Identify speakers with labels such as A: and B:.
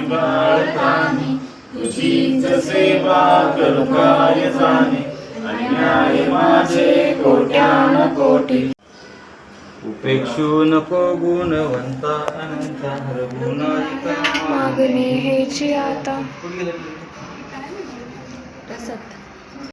A: निबाळतानी तुझीच सेवा करू काय जाणे अन्याय माझे कोट्यान कोटी। उपेक्षू नको गुणवंता अनंत नाही
B: मागणे हेची आता।
C: रसद